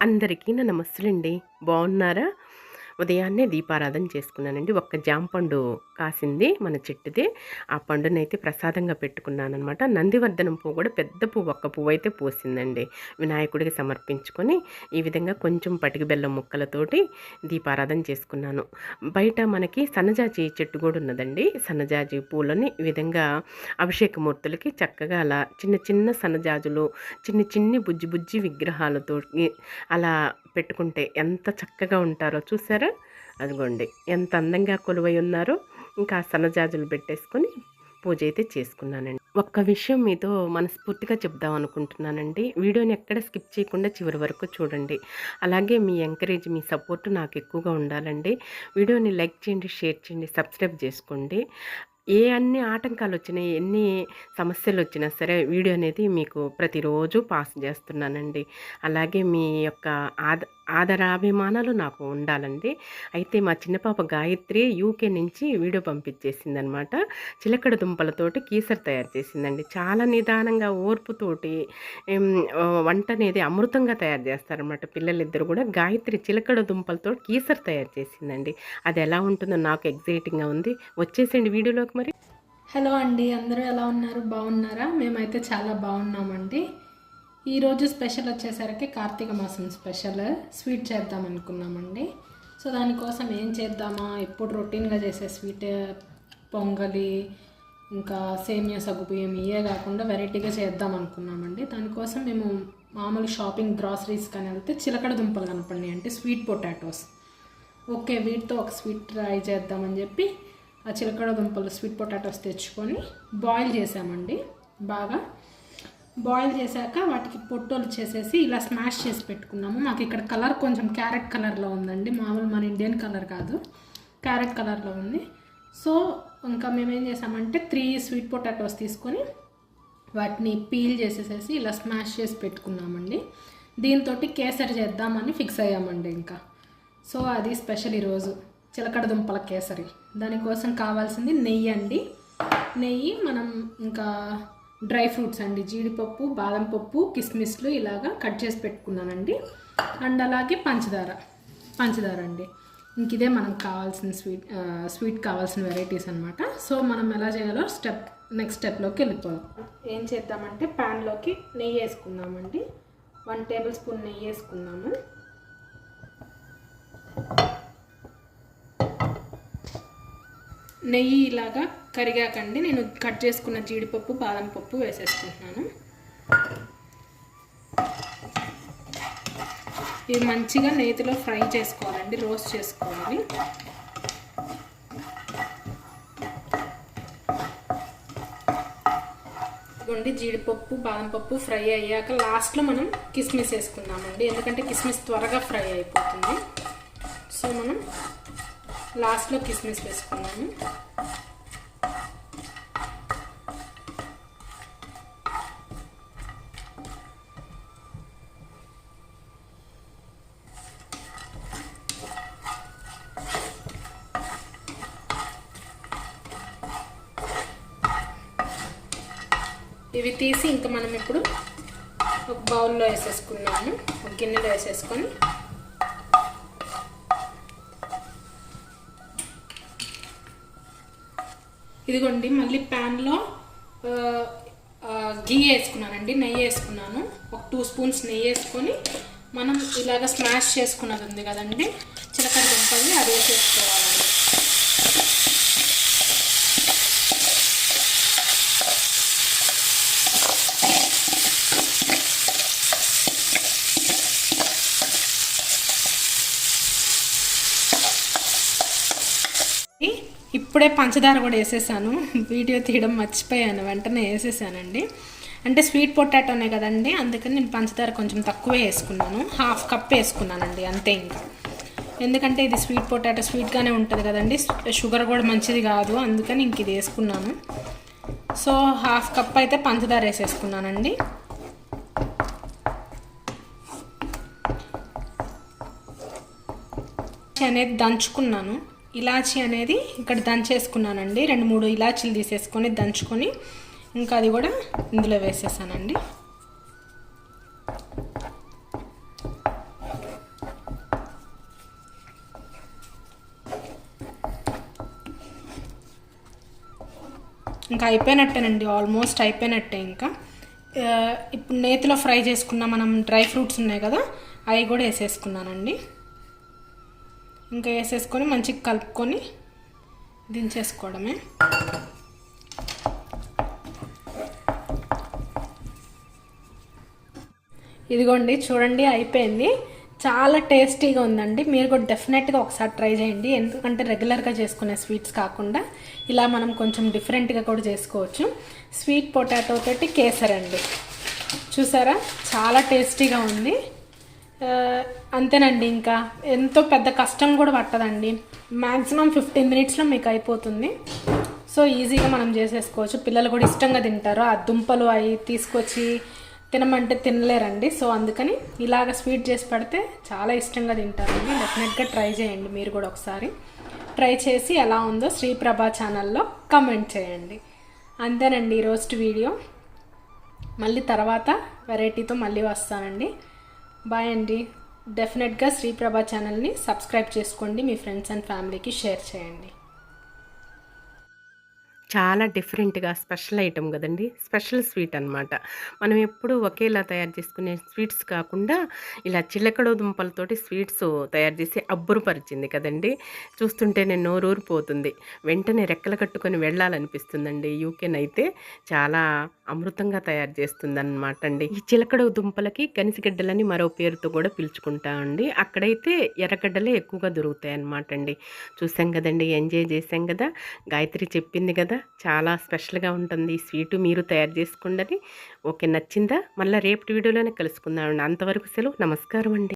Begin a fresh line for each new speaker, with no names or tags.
అందరికీ నా నమస్తులండి బాగున్నారా? ఉదయాన్నే దీపారాధన చేసుకున్నానండి. ఒక్క జాంపండు కాసింది మన చెట్టుది. ఆ పండునైతే ప్రసాదంగా పెట్టుకున్నాను అనమాట నందివర్ధనం పువ్వు కూడా పెద్ద పువ్వు ఒక్క పువ్వు అయితే పూసిందండి. వినాయకుడికి సమర్పించుకొని ఈ విధంగా కొంచెం పటికి బెల్లం ముక్కలతోటి దీపారాధన చేసుకున్నాను. బయట మనకి సన్నజాజి చెట్టు కూడా ఉన్నదండి. సన్నజాజి పూలని ఈ విధంగా అభిషేకమూర్తులకి చక్కగా అలా చిన్న చిన్న సన్నజాజులు చిన్ని చిన్ని బుజ్జి బుజ్జి విగ్రహాలతో అలా పెట్టుకుంటే ఎంత చక్కగా ఉంటారో చూసారా? అదిగోండి ఎంత అందంగా కొలువై ఉన్నారో ఇంకా సన్నజాజులు పెట్టేసుకొని పూజ అయితే చేసుకున్నానండి. ఒక్క విషయం మీతో మనస్ఫూర్తిగా చెప్దాం అనుకుంటున్నానండి. వీడియోని ఎక్కడ స్కిప్ చేయకుండా చివరి వరకు చూడండి. అలాగే మీ ఎంకరేజ్ మీ సపోర్ట్ నాకు ఎక్కువగా ఉండాలండి. వీడియోని లైక్ చేయండి షేర్ చేయండి సబ్స్క్రైబ్ చేసుకోండి. ఏ అన్ని ఆటంకాలు వచ్చినా ఎన్ని సమస్యలు వచ్చినా సరే వీడియో అనేది మీకు ప్రతిరోజు పాస్ చేస్తున్నానండి. అలాగే మీ యొక్క ఆద ఆదరాభిమానాలు నాకు ఉండాలండి. అయితే మా చిన్న పాప గాయత్రి యూకే నుంచి వీడియో పంపించేసిందనమాట. చిలకడ దుంపలతోటి కీసర్ తయారు చేసిందండి. చాలా నిదానంగా ఓర్పుతోటి వంట అనేది అమృతంగా తయారు చేస్తారనమాట. పిల్లలిద్దరు కూడా గాయత్రి చిలకడ దుంపలతో కీసర్ తయారు చేసిందండి. అది ఎలా ఉంటుందో నాకు ఎగ్జైటింగ్గా ఉంది. వచ్చేసండి వీడియోలోకి మరి?
హలో అండి అందరూ ఎలా ఉన్నారు? బాగున్నారా? మేమైతే చాలా బాగున్నామండి. ఈరోజు స్పెషల్ వచ్చేసరికి కార్తీక మాసం స్పెషల్. స్వీట్ చేద్దాం అనుకున్నామండి. సో దానికోసం ఏం చేద్దామా? ఎప్పుడు రొటీన్గా చేసే స్వీట్ పొంగలి ఇంకా సేమియా సగ్గుబియ్యం ఇవే కాకుండా వెరైటీగా చేద్దాం అనుకున్నామండి. దానికోసం మేము మామూలు షాపింగ్ గ్రాసరీస్ కానీ వెళ్తే చిలకడ దుంపలు కనపడినాయి అంటే స్వీట్ పొటాటోస్. ఓకే వీటితో ఒక స్వీట్ ట్రై చేద్దామని చెప్పి ఆ చిలకడ దుంపలు స్వీట్ పొటాటోస్ తెచ్చుకొని బాయిల్ చేసామండి. బాగా బాయిల్ చేశాక వాటికి పొట్టోలు చేసేసి ఇలా స్మాష్ చేసి పెట్టుకున్నాము. మాకు ఇక్కడ కలర్ కొంచెం క్యారెట్ కలర్లో ఉందండి. మామూలు మన ఇండియన్ కలర్ కాదు. క్యారెట్ కలర్లో ఉంది. సో ఇంకా మేమేం చేసామంటే త్రీ స్వీట్ పొటాటోస్ తీసుకొని వాటిని పీల్ చేసేసేసి ఇలా స్మాష్ చేసి పెట్టుకున్నామండి. దీంతో కేసరి చేద్దామని ఫిక్స్ అయ్యామండి ఇంకా. సో అది స్పెషల్ ఈరోజు. చిలకడ దుంపల కేసరి. దానికోసం కావాల్సింది నెయ్యి అండి. నెయ్యి మనం ఇంకా డ్రై ఫ్రూట్స్ అండి. జీడిపప్పు బాదం పప్పు కిస్మిస్లు ఇలాగా కట్ చేసి పెట్టుకున్నానండి. అండ్ అలాగే పంచదార. పంచదార అండి. ఇంక ఇదే మనకు కావాల్సిన స్వీట్ స్వీట్ కావాల్సిన వెరైటీస్ అనమాట సో మనం ఎలా చేయాలో స్టెప్ నెక్స్ట్ స్టెప్లోకి వెళ్ళిపోదాం. ఏం చేద్దామంటే ప్యాన్లోకి నెయ్యి వేసుకుందామండి. వన్ టేబుల్ స్పూన్ నెయ్యి వేసుకున్నాము నెయ్యి ఇలాగా కరిగాకండి. నేను కట్ చేసుకున్న జీడిపప్పు బాదం పప్పు వేసేసుకుంటున్నాను. ఇవి మంచిగా నేతిలో ఫ్రై చేసుకోవాలండి రోస్ట్ చేసుకోవాలి. ఇదిగోండి జీడిపప్పు బాదం పప్పు ఫ్రై అయ్యాక లాస్ట్లో మనం కిస్మిస్ వేసుకుందామండి. ఎందుకంటే కిస్మిస్ త్వరగా ఫ్రై అయిపోతుంది. సో మనం లాస్ట్లో కిస్మిస్ వేసుకున్నాము ఇవి తీసి ఇంకా మనం ఇప్పుడు ఒక బౌల్లో వేసేసుకున్నాము ఒక గిన్నెలో వేసేసుకొని ఇదిగోండి మళ్ళీ ప్యాన్లో గీ వేసుకున్నానండి నెయ్యి వేసుకున్నాను. ఒక టూ స్పూన్స్ నెయ్యి వేసుకొని మనం ఇలాగ స్మాష్ చేసుకున్నది ఉంది కదండి చిలకడ దుంపల్ని అది వేసేసుకోవాలండి ఇప్పుడే పంచదార కూడా వేసేసాను. వీడియో తీయడం మర్చిపోయాను. వెంటనే వేసేసానండి. అంటే స్వీట్ పొటాటోనే కదండి. అందుకని నేను పంచదార కొంచెం తక్కువే వేసుకున్నాను. హాఫ్ కప్ వేసుకున్నానండి. అంతే ఇంకా. ఎందుకంటే ఇది స్వీట్ పొటాటో స్వీట్గానే ఉంటుంది కదండి. షుగర్ కూడా మంచిది కాదు. అందుకని ఇంక ఇది వేసుకున్నాను. సో హాఫ్ కప్ అయితే పంచదార వేసేసుకున్నానండి. అనేది దంచుకున్నాను. ఇలాచి అనేది ఇక్కడ దంచేసుకున్నానండి. రెండు మూడు ఇలాచీలు తీసేసుకొని దంచుకొని ఇంకా అది కూడా ఇందులో వేసేసానండి. ఇంకా అయిపోయినట్టేనండి ఆల్మోస్ట్ అయిపోయినట్టే ఇంకా. ఇప్పుడు నేతిలో ఫ్రై చేసుకున్న మనం డ్రై ఫ్రూట్స్ ఉన్నాయి కదా అవి కూడా వేసేసుకున్నానండి. ఇంకా వేసేసుకొని మంచిగా కలుపుకొని దించేసుకోవడమే. ఇదిగోండి చూడండి అయిపోయింది. చాలా టేస్టీగా ఉందండి. మీరు కూడా డెఫినెట్గా ఒకసారి ట్రై చేయండి. ఎందుకంటే రెగ్యులర్గా చేసుకునే స్వీట్స్ కాకుండా ఇలా మనం కొంచెం డిఫరెంట్గా కూడా చేసుకోవచ్చు. స్వీట్ పొటాటో తోటి కేసర్ అండి చూసారా? చాలా టేస్టీగా ఉంది. అంతేనండి ఇంకా. ఎంతో పెద్ద కష్టం కూడా పట్టదండి. మ్యాక్సిమం ఫిఫ్టీన్ మినిట్స్లో మీకు అయిపోతుంది. సో ఈజీగా మనం చేసేసుకోవచ్చు. పిల్లలు కూడా ఇష్టంగా తింటారు. ఆ దుంపలు అవి తీసుకొచ్చి తినమంటే తినలేరండి. సో అందుకని ఇలాగ స్వీట్ చేసి పడితే చాలా ఇష్టంగా తింటారండి. డెఫినెట్గా ట్రై చేయండి మీరు కూడా ఒకసారి. ట్రై చేసి ఎలా ఉందో శ్రీప్రభా ఛానల్లో కమెంట్ చేయండి. అంతేనండి ఈరోజు వీడియో. మళ్ళీ తర్వాత వెరైటీతో మళ్ళీ వస్తానండి. బాయ్ అండి. డెఫినెట్గా శ్రీప్రభ ఛానల్ని సబ్స్క్రైబ్ చేసుకోండి. మీ ఫ్రెండ్స్ అండ్ ఫ్యామిలీకి షేర్ చేయండి.
చాలా డిఫరెంట్గా స్పెషల్ ఐటమ్ కదండి. స్పెషల్ స్వీట్ అనమాట మనం ఎప్పుడు ఒకేలా తయారు చేసుకునే స్వీట్స్ కాకుండా ఇలా చిలకడ దుంపలతోటి స్వీట్స్ తయారు చేసి అబ్బురుపరిచింది కదండి. చూస్తుంటే నేను నోరూరిపోతుంది. వెంటనే రెక్కలు కట్టుకొని వెళ్ళాలనిపిస్తుందండి. అయితే చాలా అమృతంగా తయారు చేస్తుందన్నమాట అండి. ఈ చిలకడ దుంపలకి గనిసిగడ్డలని మరో పేరుతో కూడా పిలుచుకుంటామండి అక్కడైతే ఎర్రగడ్డలే ఎక్కువగా దొరుకుతాయి అన్నమాట అండి. చూసాం కదండి ఎంజాయ్ చేసాం కదా. గాయత్రి చెప్పింది కదా చాలా స్పెషల్గా ఉంటుంది. ఈ స్వీటు మీరు తయారు చేసుకోండి ఓకే నచ్చిందా? మళ్ళీ రేపటి వీడియోలోనే కలుసుకుందామండి అంతవరకు సెలవు. నమస్కారం అండి.